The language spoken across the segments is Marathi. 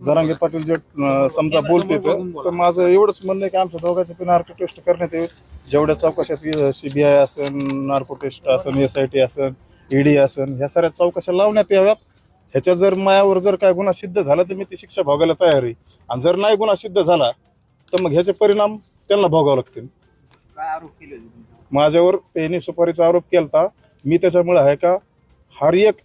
जरांगे पाटील जे अं, समजा बोलते तर माझं एवढंच म्हणणं आहे की आमच्या दोघांचे पण नार्को टेस्ट करण्यात येईल. जेवढ्या चौकशात सीबीआय असेल नार्को टेस्ट असेल एस आय टी असेल ईडी असेल ह्या साऱ्या चौकशा लावण्यात याव्यात. ह्याच्यात जर मायावर जर काय गुन्हा सिद्ध झाला तर मी ती शिक्षा भोगायला तयार आहे. आणि जर नाही गुन्हा सिद्ध झाला तर मग ह्याचे परिणाम त्यांना भोगावे लागतील. काय आरोप केले होते तुमच्यावर? माझ्यावर त्यांनी सुपारीचा आरोप केलता. मी त्याच्यामुळे आहे का? हर एक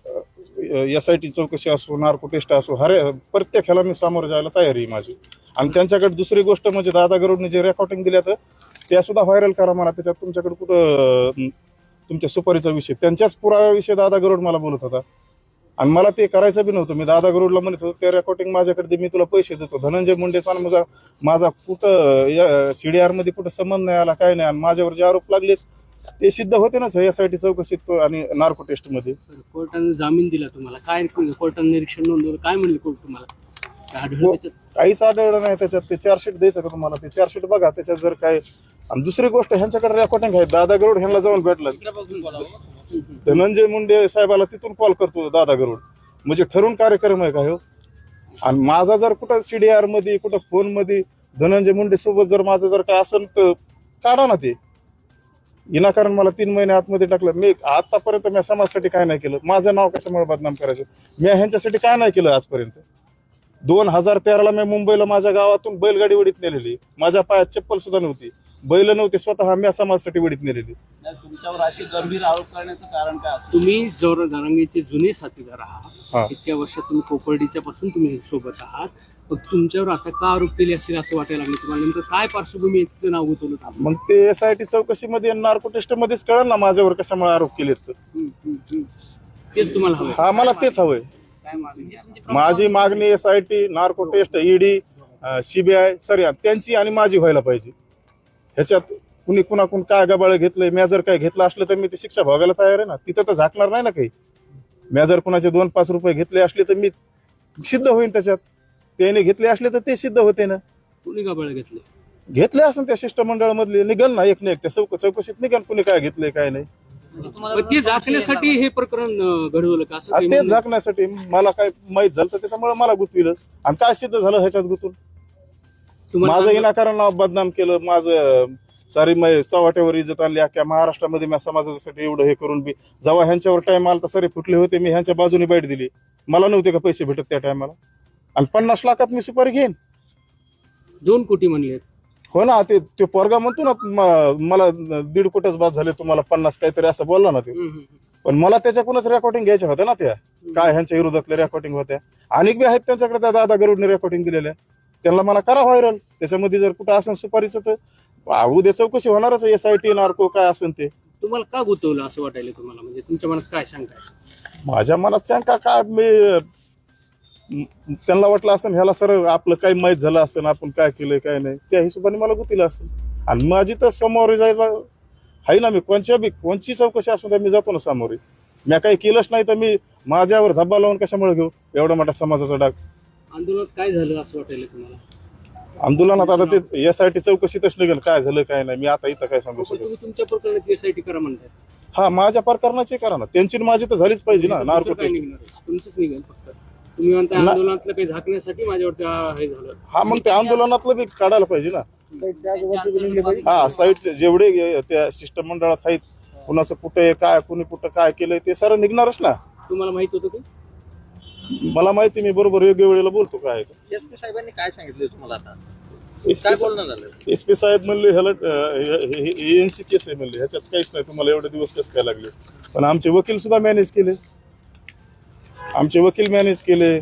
एस आय टी चौकशी असो नार्को टेस्ट असो हर प्रत्येक ह्याला मी सामोरं जायला तयारी आहे माझी. आणि त्यांच्याकडे दुसरी गोष्ट म्हणजे दादा गरुडने जे रेकॉर्डिंग दिल्या तर त्या सुद्धा व्हायरल करा मला त्याच्यात तुमच्याकडे कुठं तुमच्या सुपारीचा विषय. त्यांच्याच पुराव्याविषयी दादा गरुड मला बोलत होता. आणि मला ते करायचं बी नव्हतं. मी दादा गरुडला म्हणत होतो ते रेकॉर्डिंग माझ्याकडे मी तुला पैसे देतो. धनंजय मुंडेचा आणि माझा माझा कुठं य सी डी आरमध्ये कुठं संबंध नाही आला काय नाही. आणि माझ्यावर जे आरोप लागलेत ते सिद्ध होते ना यासाठी चौकशीत तो आणि नार्को टेस्टमध्ये कोर्टाने जामीन दिला तुम्हाला. काय कोर्टाने निरीक्षण नोंदवलं? काय म्हणले कोर्ट तुम्हाला? हो. काहीच आढळलं नाही त्याच्यात. ते चार्जशीट द्यायचं का तुम्हाला? ते चार्जशीट बघा त्याच्यात जर काय आणि दुसरी गोष्ट ह्यांच्याकडे रेकॉर्डिंग आहे. दादा गरुड ह्यांना जाऊन भेटलं. धनंजय मुंडे साहेबाला तिथून कॉल करतो दादा गरुड. म्हणजे ठरून कार्यक्रम आहे का हो? आणि माझा जर कुठं सीडीआरमध्ये कुठं फोनमध्ये धनंजय मुंडे सोबत जर माझं जर काय असेल तर काढा ना ते. विनाकारण मला तीन महिने आतमध्ये टाकलं. मी आतापर्यंत मी समाजासाठी काय नाही केलं. माझं नाव कशामुळे बदनाम करायचं? मी ह्यांच्यासाठी काय नाही केलं आजपर्यंत? दोन हजार तेराला मी मुंबईला माझ्या गावातून बैलगाडी वडीत नेलेली. माझ्या पायात चप्पल सुद्धा नव्हती. बैल नव्हते स्वतः मी समाजासाठी वडीत नेलेली. तुमच्यावर अशी गंभीर आरोप करण्याचं कारण काय तुम्ही जर जरांगीचे जुने साथीदार. आहात. इतक्या वर्षात तुम्ही कोपर्डीच्या पासून तुम्ही सोबत आहात. मग तुमच्यावर आता का आरोप केले असेल असं वाटायला लागलं तुम्हाला? नेमकं काय पार्श्वभूमी आहे तिथं नाव गुंतवलं? मग ते एस आय टी चौकशीमध्ये नार्को टेस्ट मध्येच कळलं ना माझ्यावर कशामुळे आरोप केलेत. तेच तुम्हाला हवं हा मला तेच हवंय? माझी मागणी S I T narco test ED CBI sir त्यांची आणि माझी व्हायला पाहिजे. ह्याच्यात कुणी कुणाकून काय गबाळ घेतलंय म्या जर काय घेतलं असलं तर मी ती शिक्षा भोगायला तयार आहे ना. तिथं तर झाकणार नाही ना काही. म्या जर कुणाचे दोन पाच रुपये घेतले असले तर मी सिद्ध होईन त्याच्यात. त्याने घेतले असले तर ते सिद्ध होते ना. कोणी गबाळ घेतले? घेतले असून त्या शिष्टमंडळामधले निघल ना एक ना एक त्या चौक चौकशीत निघल कुणी काय घेतलंय काय नाही. मग ते झाकण्यासाठी हे प्रकरण अं, घडवलं का? असं आणि काही ते झाकण्यासाठी मला काय माहीत झालं तर त्याच्यामुळे मला गुतविलं. आणि काय सिद्ध झालं ह्याच्यात गुतून? तुम्हाला माझं विनाकारण नाव बदनाम केलं माझं सारी मै चव्हाट्यावर इज्जत आणली अख्ख्या महाराष्ट्रामध्ये मी समाजासाठी एवढं हे करून बी जेव्हा ह्यांच्यावर टाइम आला तर सारे फुटले होते मी ह्यांच्या बाजूने बाईट दिली. मला नव्हते का पैसे भेटत त्या टायमाला आणि पन्नास लाखात मी सुपारी घेईन. दोन कोटी म्हणले. हो ना ते ते पोरगा म्हणतो ना म- मला दीड कोटच बाद झाले तुम्हाला पन्नास काहीतरी असं बोलला ना ते. पण मला त्याच्याकडूनच रेकॉर्डिंग घ्यायच्या होत्या ना त्या. काय ह्यांच्या विरोधातल्या रेकॉर्डिंग होत्या. अनेक बी आहेत त्यांच्याकडे त्या दादा गरुडने रेकॉर्डिंग दिलेल्या. त्यांना मला करा व्हायरल त्याच्यामध्ये जर कुठं असेल सुपारीचं तर उद्या चौकशी होणारच एस आय टी नार्को काय असेल ते. तुम्हाला का गुंतवलं असं वाटायला तुम्हाला? म्हणजे तुमच्या मनात काय शंका आहे? माझ्या मनात शंका काय म- त्यांना वाटलं असेल ह्याला सर आपलं काही माहीत झालं असेल आपण काय केलंय काय नाही. त्या हिशोबाने मला गुतीला असेल आणि माझी तर समोर जायला आहे ना मी कोणच्या बी कोणची चौकशी असून मी जातो ना समोर. मी काही केलंच नाही तर मी माझ्यावर धब्बा लावून कशामुळे घेऊ? एवढा मोठा समाजाचा डाग. आंदोलनात काय झालं असं वाटायला तुम्हाला? आंदोलनात आता ते यासाठी चौकशीतच निघेल. काय झालं काय नाही मी आता इथं काय सांगू शकतो? तुमच्या प्रकरणात एसआयटी करा म्हणताय. हा माझ्या प्रकरणाचे करा ना. त्यांची माझी तर झालीच पाहिजे ना तुमचं नार्को काय टेस्ट निघणार आहे? तुमचंच निघेल फक्त. तुम्ही म्हणता ना- आंदोलनातलं काही झाकण्यासाठी माझ्यावरती आ- हे झालं. हा मग त्या आंदोलनातलं बी काढायला पाहिजे ना. हा साईडचे जेवढे गे- त्या शिष्टमंडळात आहेत कुणाचं कुठे काय कुणी कुठं काय केलंय ते सारं निघणारच ना. तुम्हाला माहीत होतं की मला माहिती मी बरोबर योग्य वेळेला बोलतो काय. एस पी साहेबांनी काय सांगितलं तुम्हाला आता? काय बोलणं झालं? एस पी साहेब म्हणले ह्याला एनसी केस आहे म्हणले ह्याच्यात काहीच नाही तुम्हाला एवढे दिवस कसं काय लागले? पण आमचे वकील सुद्धा मॅनेज केले. आमचे वकील मॅनेज केले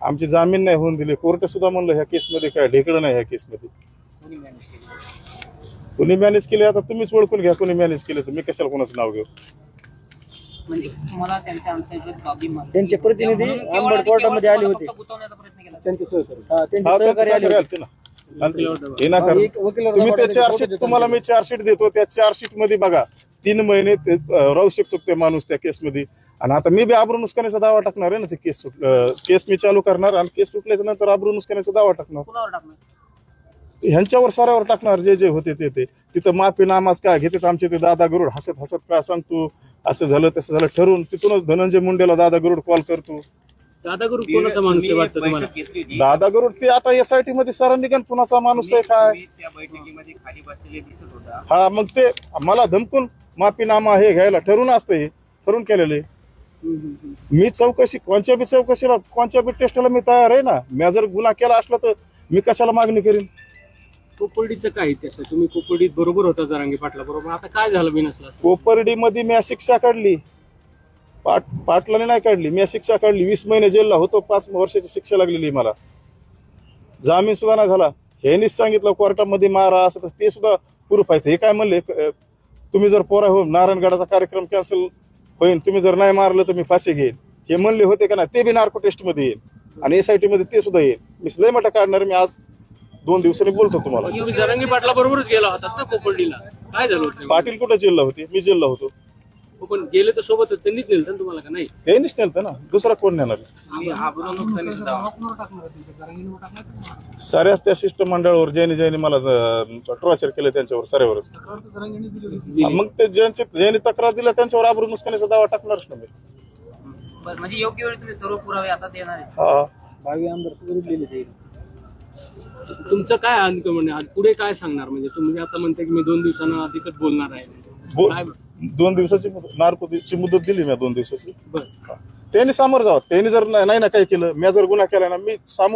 आमची जामीन नाही होऊन दिले. कोर्ट सुद्धा म्हणलं ह्या केसमध्ये काय ढेकळं नाही ह्या केसमध्ये कुणी मॅनेज केले? आता तुम्हीच ओळखून घ्या कोणी मॅनेज केले तर मी कशाला कोणाचं नाव घेऊ? म्हणजे त्यांचे प्रतिनिधी आणि कोर्टामध्ये आले होते. त्यांचे सहकारी. आले ना. तुम्ही त्या चार्जशीट तुम्हाला मी चार्जशीट देतो. त्या चार्जशीटमध्ये बघा तीन महिने ते, राहू शकतो ते माणूस त्या केसमध्ये. आणि आता मी बी आबरू नुसकाण्याचा दावा टाकणार आहे ना ते केस सुट केस मी चालू करणार आणि केस सुटल्याच्या नंतर आबरू नुसकाण्याचा दावा टाकणार. कुणावर टाकणार? ह्यांच्यावर साऱ्यावर टाकणार जे जे होते ते ते. तिथं माफी नामाज काय घेतात आमचे ते दादा गरुड हसत हसत काय सांगतो? असं झालं तसं झालं. ठरवून तिथूनच धनंजय मुंडेला दादा गरुड कॉल करतो. दादा गुरु कोणाचा माणूस आहे वाटतं तुम्हाला? बैठक घेतली होती. दादा गरुड ते आता एस आय टी मध्ये सरांनी गण पुण्याचा माणूस आहे काय? त्या बैठकीमध्ये खाली बसलेले दिसत होता. हा मग ते मला धमकून माफीनामा हे घ्यायला ठरून असतं हे ठरून केलेले. मी चौकशी कोणत्या बी चौकशीला कोणत्या बी टेस्टला मी तयार आहे ना मी जर गुन्हा केला असला तर मी कशाला मागणी करीन? कोपर्डीचं काय इतिहास आहे तुम्ही कोपर्डीत बरोबर होता जरांगी पाटला बरोबर. आता काय झालं बिनसला? कोपर्डी मध्ये मी शिक्षा काढली. पाट पाटलाने नाही काढली. मी शिक्षा काढली. वीस महिने जेलला होतो पाच वर्षाची शिक्षा लागलेली मला. जामीन सुद्धा नाही झाला. ह्यांनीच सांगितलं कोर्टामध्ये मारा असं ते सुद्धा प्रूफ आहे हे काय म्हणले? तुम्ही जर पोरा हो नारायणगडाचा कार्यक्रम कॅन्सल होईल तुम्ही जर नाही मारलं तर मी फाशी घेईन. हे म्हणले होते का नाही ते बी नार्को टेस्टमध्ये येईल. आणि एस आय टी मध्ये ते सुद्धा येईल. मी लय मोठा काढणार मी आज दोन दिवसांनी बोलतो तुम्हाला. जरांगी पाटला बरोबरच गेला होतात ना कोपर्डीला? काय झालं होतं? पाटील कुठे जेलला होते? मी जेलला होतो. हो, पण गेले तर सोबत त्यांनीच नेलं ना तुम्हाला का? नाही? त्यांनीच नेलतं ना. दुसरा कोण नेणार? तुम्ही आबरू नुकसानीचा दावा. साऱ्याच त्या शिष्टमंडळावर ज्यांनी ज्यांनी मला टॉर्चर केलं त्यांच्यावर साऱ्यावरच हा, मग ते ज्यांचे ज्यांनी तक्रार दिल्या त्यांच्यावर आबरू नुकसानीचा दावा टाकणारच ना मी. बरं, म्हणजे योग्य वेळी तुम्ही सर्व पुरावे आता देणार आहे हा. तुमचं काय अंक म्हणजे आज पुढे काय सांगणार? म्हणजे तुम्ही आता म्हणता की मी दोन दिवसांना अधिकच बोलणार आहे. काय दोन दिवसाची नार्कोची मुदत दिली मी दोन दिवसाची. त्यांनी सामोरं जावं. त्यांनी जर नाही नाही ना काही केलं मी जर गुन्हा केला ना मी सामोर